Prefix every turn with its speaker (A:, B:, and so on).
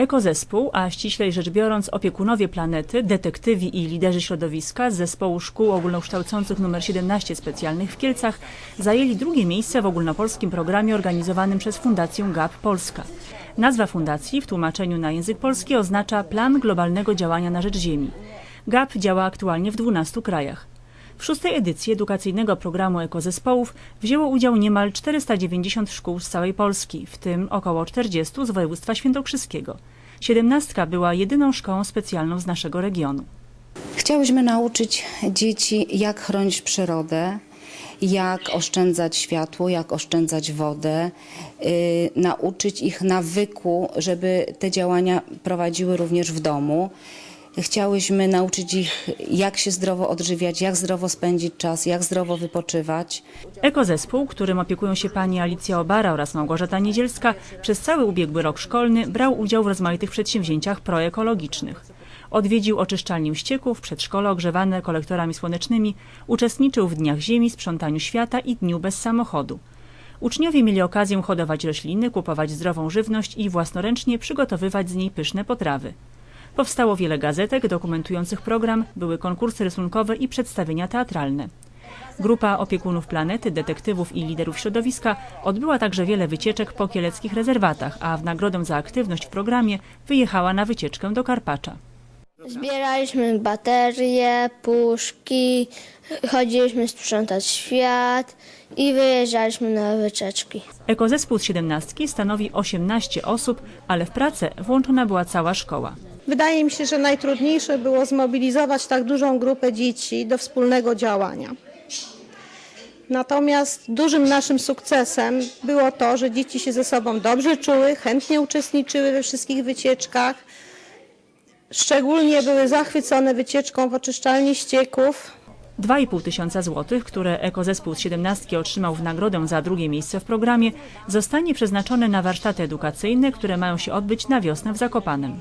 A: Ekozespół, a ściślej rzecz biorąc opiekunowie planety, detektywi i liderzy środowiska z zespołu szkół ogólnokształcących nr 17 specjalnych w Kielcach zajęli drugie miejsce w ogólnopolskim programie organizowanym przez Fundację GAP Polska. Nazwa fundacji w tłumaczeniu na język polski oznacza Plan Globalnego Działania na Rzecz Ziemi. GAP działa aktualnie w 12 krajach. W szóstej edycji edukacyjnego programu ekozespołów wzięło udział niemal 490 szkół z całej Polski, w tym około 40 z województwa świętokrzyskiego. Siedemnastka była jedyną szkołą specjalną z naszego regionu.
B: Chciałyśmy nauczyć dzieci, jak chronić przyrodę, jak oszczędzać światło, jak oszczędzać wodę, yy, nauczyć ich nawyku, żeby te działania prowadziły również w domu. Chciałyśmy nauczyć ich, jak się zdrowo odżywiać, jak zdrowo spędzić czas, jak zdrowo wypoczywać.
A: Ekozespół, którym opiekują się pani Alicja Obara oraz Małgorzata Niedzielska, przez cały ubiegły rok szkolny brał udział w rozmaitych przedsięwzięciach proekologicznych. Odwiedził oczyszczalnię ścieków, przedszkole ogrzewane kolektorami słonecznymi, uczestniczył w Dniach Ziemi, Sprzątaniu Świata i Dniu Bez Samochodu. Uczniowie mieli okazję hodować rośliny, kupować zdrową żywność i własnoręcznie przygotowywać z niej pyszne potrawy. Powstało wiele gazetek dokumentujących program, były konkursy rysunkowe i przedstawienia teatralne. Grupa opiekunów planety, detektywów i liderów środowiska odbyła także wiele wycieczek po kieleckich rezerwatach, a w nagrodę za aktywność w programie wyjechała na wycieczkę do Karpacza.
C: Zbieraliśmy baterie, puszki, chodziliśmy sprzątać świat i wyjeżdżaliśmy na wycieczki.
A: Ekozespół z 17 stanowi 18 osób, ale w pracę włączona była cała szkoła.
D: Wydaje mi się, że najtrudniejsze było zmobilizować tak dużą grupę dzieci do wspólnego działania. Natomiast dużym naszym sukcesem było to, że dzieci się ze sobą dobrze czuły, chętnie uczestniczyły we wszystkich wycieczkach. Szczególnie były zachwycone wycieczką w oczyszczalni ścieków.
A: 2,5 tysiąca złotych, które Ekozespół z 17 otrzymał w nagrodę za drugie miejsce w programie, zostanie przeznaczone na warsztaty edukacyjne, które mają się odbyć na wiosnę w Zakopanem.